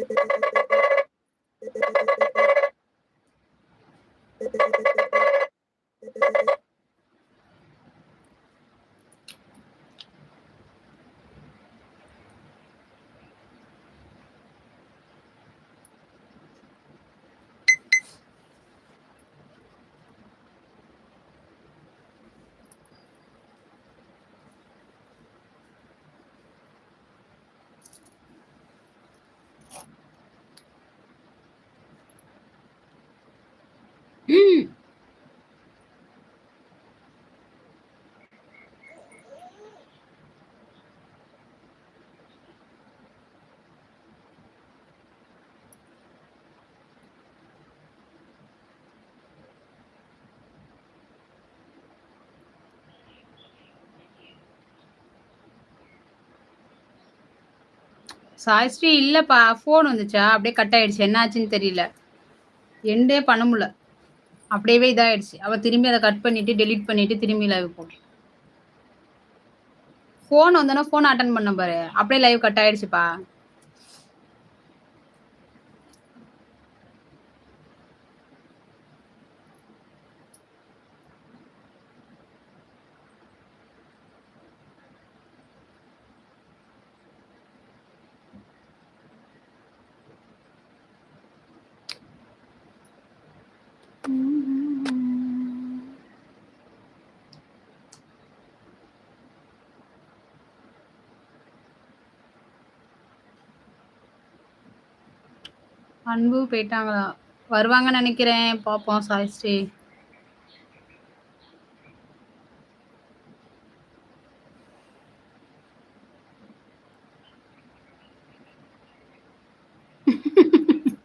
Thank you. Saisri இல்லப்பா phone வந்துச்சா? அப்படியே கட் ஆயிடுச்சு. என்ன ஆச்சுன்னு தெரியல எண்டே பண்ண முடியல. அப்படியே இதாயிடுச்சு. அவள் திரும்பி அதை கட் பண்ணிட்டு டெலீட் பண்ணிட்டு திரும்பி லைவ் போட்டேன் ஃபோன் வந்தோன்னா ஃபோன் அட்டன் பண்ண பாரு. அப்படியே லைவ் கட் ஆயிடுச்சுப்பா. அன்பு போயிட்டாங்களா? வருவாங்கன்னு நினைக்கிறேன். பார்ப்போம் சாய்ஸ்ரீ.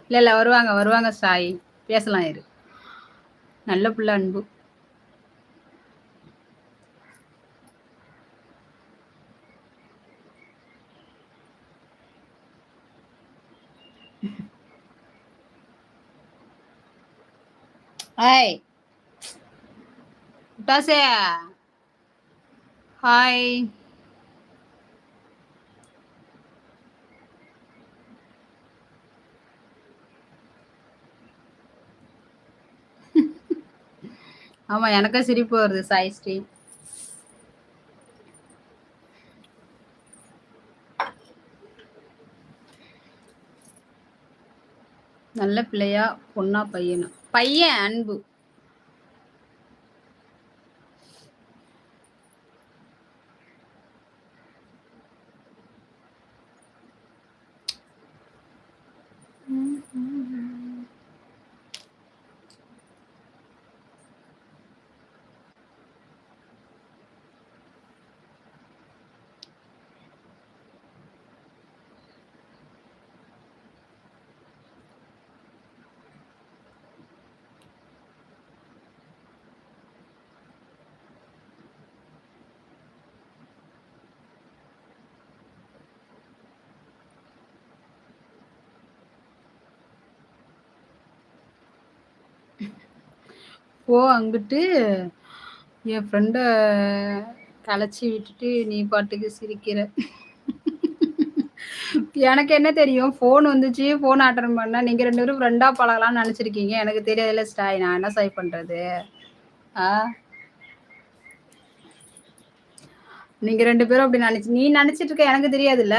இல்ல இல்ல வருவாங்க வருவாங்க சாய். பேசலாம் இரு. நல்ல பிள்ளை அன்பு. ஹாய் முட்டாசே ஹாய் ஆமா எனக்கும் சிரிப்பு வருது சாய் ஸ்ரீ நல்ல பிள்ளையா பொண்ணா பையனா. பையன் அன்பு. போ அங்கிட்டு என் ஃப்ரெண்டை கலைச்சி விட்டுட்டு நீ பாட்டுக்கு சிரிக்கிற. எனக்கு என்ன தெரியும்? ஃபோன் வந்துச்சு ஃபோன் அட்டன் பண்ண நீங்கள் ரெண்டு பேரும் ஃப்ரெண்டாக பழகலாம்னு நினைச்சிருக்கீங்க. எனக்கு தெரியாதுல்ல ஸ்டாய் நான் என்ன சாய் பண்ணுறது ஆ? நீங்கள் ரெண்டு பேரும் அப்படி நினச்சி நீ நினச்சிட்டு இருக்க எனக்கு தெரியாதுல்ல?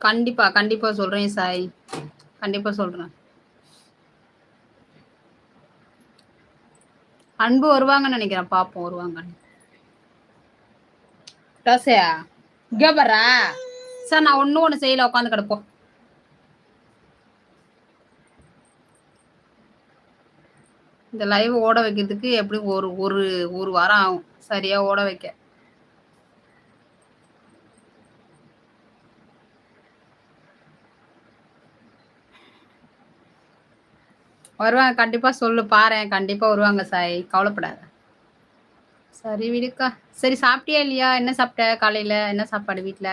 கண்டிப்பா கண்டிப்பா சொல்றேன் சாய். கண்டிப்பா சொல்றேன். அன்பு வருவாங்கன்னு நினைக்கிறேன் பாப்போம் வருவாங்க டாசையா இங்க பாரா. சார் நான் ஒன்றும் ஒண்ணு செய்யல உட்காந்து கிடப்போம் இந்த லைவ் ஓட வைக்கிறதுக்கு எப்படி ஒரு ஒரு ஒரு வாரம் ஆகும்? சரியா ஓட வைக்க. வருவாங்க கண்டிப்பா சொல்லு பாரு கண்டிப்பா வருவாங்க சாய் கவலைப்படாத. சரி விடுக்கா. சரி சாப்பிட்டியா இல்லையா? என்ன சாப்பிட்ட காலையில? என்ன சாப்பாடு வீட்ல?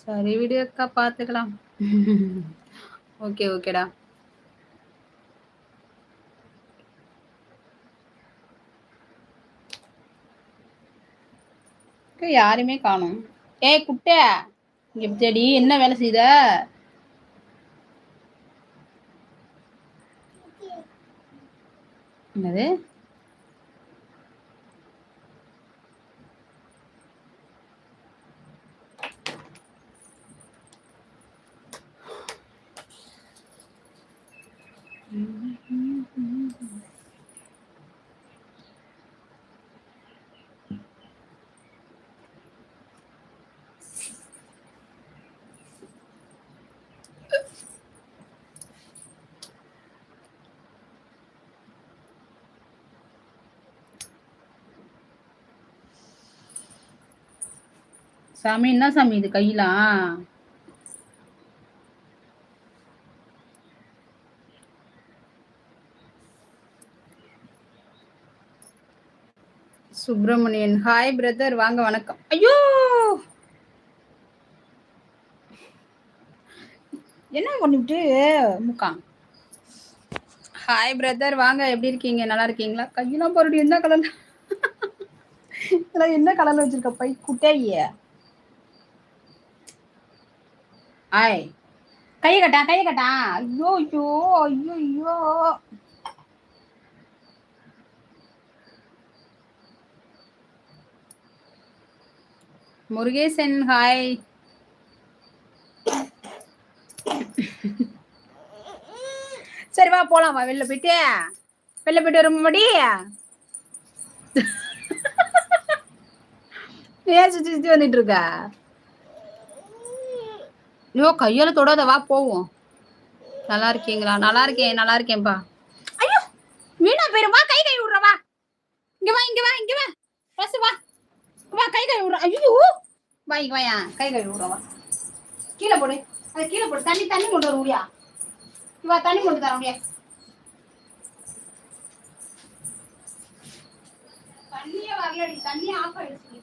சரி விடு அக்கா பாத்துக்கலாம். ஓகே ஓகேடா. அக்கா, யாருமே காணும். ஏய் குட்டை. இங்க தேடி என்ன வேலை செய்த? என்னது? சாமி என்ன சாமி இது கையெல்லாம் சுப்பிரமணியன். ஹாய் பிரதர் வாங்க வணக்கம். ஐயோ! என்ன பண்ணிவிட்டு முக்கா. ஹாய் பிரதர் வாங்க எப்படி இருக்கீங்க? நல்லா இருக்கீங்களா? கையெல்லாம் போறடி என்ன கலர் என்ன கலர்ல வச்சிருக்க பை குட்டையே. ஆய் கையை கட்டா கையை கட்டா. ஐயோ ஐயோ ஐயோ ஐயோ. முருகேசன் ஹாய் சரி வா போலாம் வா வெளில போயிட்டு. வெளில போயிட்டு வரும் மடி ஏன் சுத்தி சுத்தி வந்துட்டு இருக்கா? ஐயோ கையால தொடாத வா போவோம். நல்லா இருக்கீங்களா? நல்லா இருக்கேன் நல்லா இருக்கேன்பா. ஐயோ வீணா போயிரும் வா கை கை விடுற வா. இங்க வா இங்க வா இங்க வா. பஸ் வா. வா கை கை விடுற. ஐயோ. வா இங்க வாயா கை கை விடுற வா. கீழே போடு. அது கீழே போடு. தண்ணி தண்ணி கொண்டு வர முடியா வா தண்ணி கொண்டு தர முடியா தண்ணியே வரலடி. தண்ணி ஆஃப் ஆயிடுச்சு.